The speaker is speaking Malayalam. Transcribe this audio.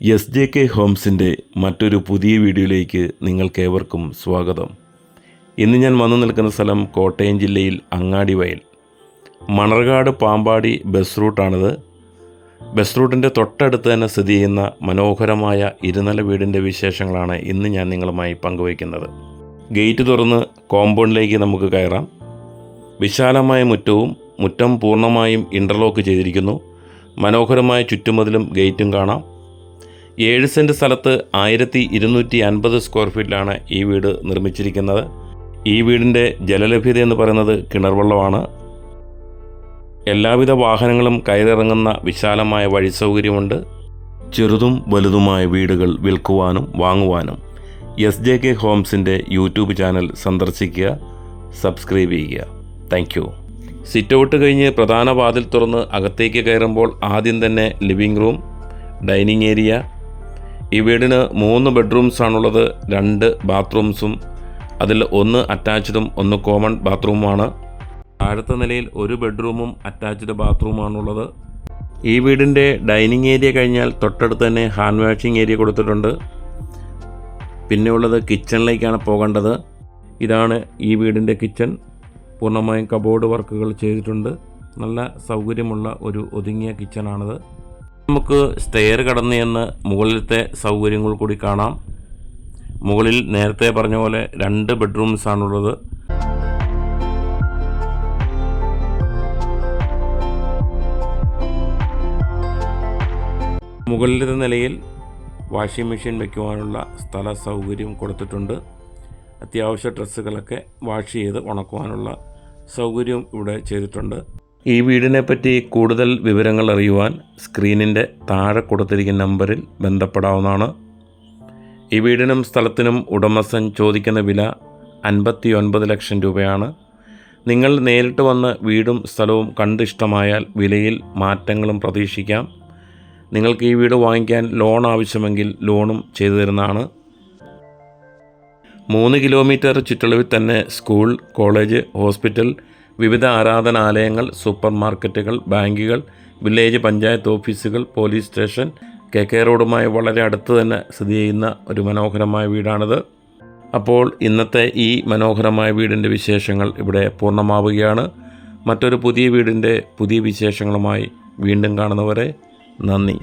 എസ് ജെ കെ ഹോംസിന്റെ മറ്റൊരു പുതിയ വീഡിയോയിലേക്ക് നിങ്ങൾക്കേവർക്കും സ്വാഗതം. ഇന്ന് ഞാൻ വന്നു നിൽക്കുന്ന സ്ഥലം കോട്ടയം ജില്ലയിൽ അങ്ങാടി വയൽ മണർകാട് പാമ്പാടി ബസ് റൂട്ടാണിത്. ബസ് റൂട്ടിന്റെ തൊട്ടടുത്ത് തന്നെ സ്ഥിതി ചെയ്യുന്ന മനോഹരമായ ഇരുനില വീടിന്റെ വിശേഷങ്ങളാണ് ഇന്ന് ഞാൻ നിങ്ങളുമായി പങ്കുവയ്ക്കുന്നത്. ഗേറ്റ് തുറന്ന് കോമ്പൗണ്ടിലേക്ക് നമുക്ക് കയറാം. വിശാലമായ മുറ്റവും മുറ്റം പൂർണമായും ഇന്റർലോക്ക് ചെയ്തിരിക്കുന്നു. മനോഹരമായ ചുറ്റുമതിലും ഗേറ്റും കാണാം. ഏഴ് സെന്റ് സ്ഥലത്ത് ആയിരത്തി ഇരുന്നൂറ്റി അൻപത് സ്ക്വയർ ഫീറ്റിലാണ് ഈ വീട് നിർമ്മിച്ചിരിക്കുന്നത്. ഈ വീടിന്റെ ജലലഭ്യത എന്ന് പറയുന്നത് കിണർ വെള്ളമാണ്. എല്ലാവിധ വാഹനങ്ങളും കയറിറങ്ങുന്ന വിശാലമായ വഴി സൗകര്യമുണ്ട് ചെറുതും വലുതുമായ വീടുകൾ വിൽക്കുവാനും വാങ്ങുവാനും എസ് ജെ കെ ഹോംസിന്റെ യൂട്യൂബ് ചാനൽ സന്ദർശിക്കുക സബ്സ്ക്രൈബ് ചെയ്യുക. Thank you. സിറ്റ് ഔട്ട് കഴിഞ്ഞ് പ്രധാന വാതിൽ തുറന്ന് അകത്തേക്ക് കയറുമ്പോൾ ആദ്യം തന്നെ ലിവിംഗ് റൂം ഡൈനിങ് ഏരിയ ഈ വീടിന് മൂന്ന് ബെഡ്റൂംസ് ആണുള്ളത് രണ്ട് ബാത്റൂംസും. അതിൽ ഒന്ന് അറ്റാച്ച്ഡും ഒന്ന് കോമൺ ബാത്റൂമുമാണ്. താഴത്തെ നിലയിൽ ഒരു ബെഡ്റൂമും അറ്റാച്ച്ഡ് ബാത്റൂമാണുള്ളത്. ഈ വീടിന്റെ ഡൈനിങ് ഏരിയ കഴിഞ്ഞാൽ തൊട്ടടുത്ത് തന്നെ ഹാൻഡ് വാഷിംഗ് ഏരിയ കൊടുത്തിട്ടുണ്ട്. പിന്നെയുള്ളത് കിച്ചണിലേക്കാണ് പോകേണ്ടത്. ഇതാണ് ഈ വീടിന്റെ കിച്ചൺ. പൂർണമായും കബോർഡ് വർക്കുകൾ ചെയ്തിട്ടുണ്ട്. നല്ല സൗകര്യമുള്ള ഒരു ഒതുങ്ങിയ കിച്ചണാണിത്. നമുക്ക് സ്റ്റെയർ കടന്നു ചെന്ന് മുകളിലത്തെ സൗകര്യങ്ങൾ കൂടി കാണാം. മുകളിൽ നേരത്തെ പറഞ്ഞ പോലെ രണ്ട് ബെഡ്റൂംസ് ആണുള്ളത്. മുകളിലത്തെ നിലയിൽ വാഷിംഗ് മെഷീൻ വയ്ക്കുവാനുള്ള സ്ഥല സൗകര്യം കൊടുത്തിട്ടുണ്ട്. അത്യാവശ്യ ഡ്രസ്സുകളൊക്കെ വാഷ് ചെയ്ത് ഉണക്കുവാനുള്ള സൗകര്യവും ഇവിടെ ചെയ്തിട്ടുണ്ട്. ഈ വീടിനെ പറ്റി കൂടുതൽ വിവരങ്ങൾ അറിയുവാൻ സ്ക്രീനിന്റെ താഴെ കൊടുത്തിരിക്കുന്ന നമ്പറിൽ ബന്ധപ്പെടാവുന്നതാണ്. ഈ വീടിനും സ്ഥലത്തിനും ഉടമസ്ഥൻ ചോദിക്കുന്ന വില അൻപത്തി ഒൻപത് ലക്ഷം രൂപയാണ്. നിങ്ങൾ നേരിട്ട് വന്ന് വീടും സ്ഥലവും കണ്ടിഷ്ടമായാൽ വിലയിൽ മാറ്റങ്ങളും പ്രതീക്ഷിക്കാം. നിങ്ങൾക്ക് ഈ വീട് വാങ്ങിക്കാൻ ലോൺ ആവശ്യമെങ്കിൽ ലോണും ചെയ്തു തരുന്നതാണ്. മൂന്ന് കിലോമീറ്റർ ചുറ്റളവിൽ തന്നെ സ്കൂൾ കോളേജ് ഹോസ്പിറ്റൽ വിവിധ ആരാധനാലയങ്ങൾ സൂപ്പർ മാർക്കറ്റുകൾ ബാങ്കുകൾ വില്ലേജ് പഞ്ചായത്ത് ഓഫീസുകൾ പോലീസ് സ്റ്റേഷൻ കെ കെ റോഡുമായി വളരെ അടുത്ത് തന്നെ സ്ഥിതി ചെയ്യുന്ന ഒരു മനോഹരമായ വീടാണിത്. അപ്പോൾ ഇന്നത്തെ ഈ മനോഹരമായ വീടിന്റെ വിശേഷങ്ങൾ ഇവിടെ പൂർണമാവുകയാണ്. മറ്റൊരു പുതിയ വീടിന്റെ പുതിയ വിശേഷങ്ങളുമായി വീണ്ടും കാണുന്നവരെ നന്ദി.